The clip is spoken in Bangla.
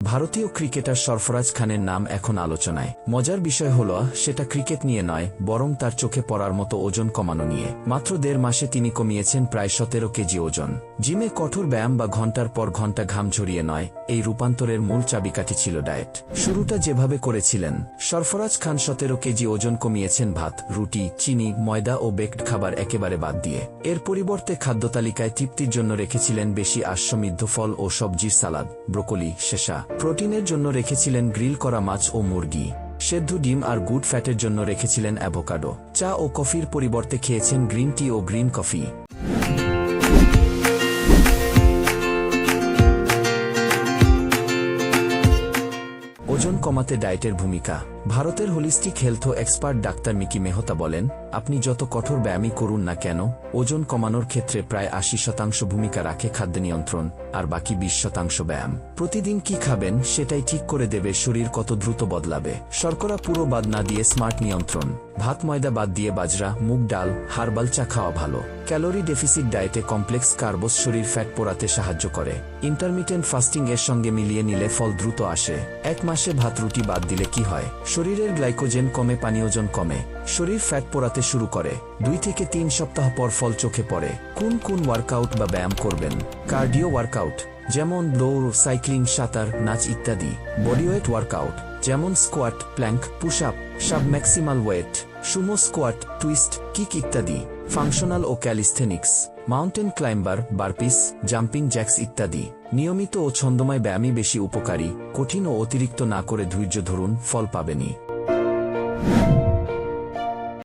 ভারতীয় ক্রিকেটার সরফরাজ খানের নাম এখন আলোচনায়। মজার বিষয় হল, সেটা ক্রিকেট নিয়ে নয়, বরং তার চোখে পড়ার মতো ওজন কমানো নিয়ে। মাত্র দেড় মাসে তিনি কমিয়েছেন প্রায় সতেরো কেজি ওজন। জিমে কঠোর ব্যায়াম বা ঘণ্টার পর ঘণ্টা ঘাম ঝরিয়ে নয়, এই রূপান্তরের মূল চাবিকাঠি ছিল ডায়েট। শুরুটা যেভাবে করেছিলেন, সরফরাজ খান সতেরো কেজি ওজন কমিয়েছেন ভাত, রুটি, চিনি, ময়দা ও বেকড খাবার একেবারে বাদ দিয়ে। এর পরিবর্তে খাদ্য তালিকায় তৃপ্তির জন্য রেখেছিলেন বেশি আশ্বমিদ্ধ ফল ও সবজির সালাদ, ব্রোকলি শেষা প্রোটিনের জন্য রেখেছিলেন গ্রিল করা মাছ ও মুরগি, সেদ্ধ ডিম আর গুড ফ্যাটের জন্য রেখেছিলেন অ্যাভোকাডো, চা ও কফির পরিবর্তে খেয়েছেন গ্রিন টি ও গ্রিন কফি। ওজন কমাতে ডায়েটের ভূমিকা। ভারতের holistic health expert doctor Mickey Mehta বলেন আপনি যত কঠোর ব্যায়ামই করুন না কেন, ওজন কমানোর ক্ষেত্রে প্রায় আশি শতাংশ ভূমিকা রাখে খাদ্য নিয়ন্ত্রণ, আর বাকি বিশ শতাংশ ব্যায়াম। প্রতিদিন কি খাবেন সেটাই ঠিক করে দেবে শরীর কত দ্রুত বদলাবে। শর্করা পুরো বাদ না দিয়ে স্মার্ট নিয়ন্ত্রণ। ভাত ময়দা বাদ দিয়ে বাজরা, মুগ ডাল, হারবাল চা খাওয়া ভালো। ক্যালোরি ডেফিসিট ডায়েটে কমপ্লেক্স কার্বস শরীর ফ্যাট পোড়াতে সাহায্য করে। ইন্টারমিটেন্ট ফাস্টিং এর সঙ্গে মিলিয়ে নিলে ফল দ্রুত আসে। এক মাসে ভাত রুটি বাদ দিলে কি হয়? শরীরের গ্লাইকোজেন কমে পানি ওজন কমে। শরীর ফ্যাট পোড়াতে শুরু করে। দুই থেকে তিন সপ্তাহ পর ফল চোখে পড়ে। কোন কোন ওয়ার্কআউট বা ব্যায়াম করবেন? কার্ডিও ওয়ার্কআউট যেমন দৌড় সাইক্লিং সাঁতার, নাচ ইত্যাদি। বডিওয়েট ওয়ার্কআউট যেমন squat plank push up sub maximal weight sumo squat twist kick ইত্যাদি। ফাংশনাল ও calisthenics mountain climber burpees jumping jacks ইত্যাদি। নিয়মিত ও ছন্দময় ব্যায়ামই বেশি উপকারী। কঠিন ও অতিরিক্ত না করে ধৈর্য ধরুন, ফল পাবেনি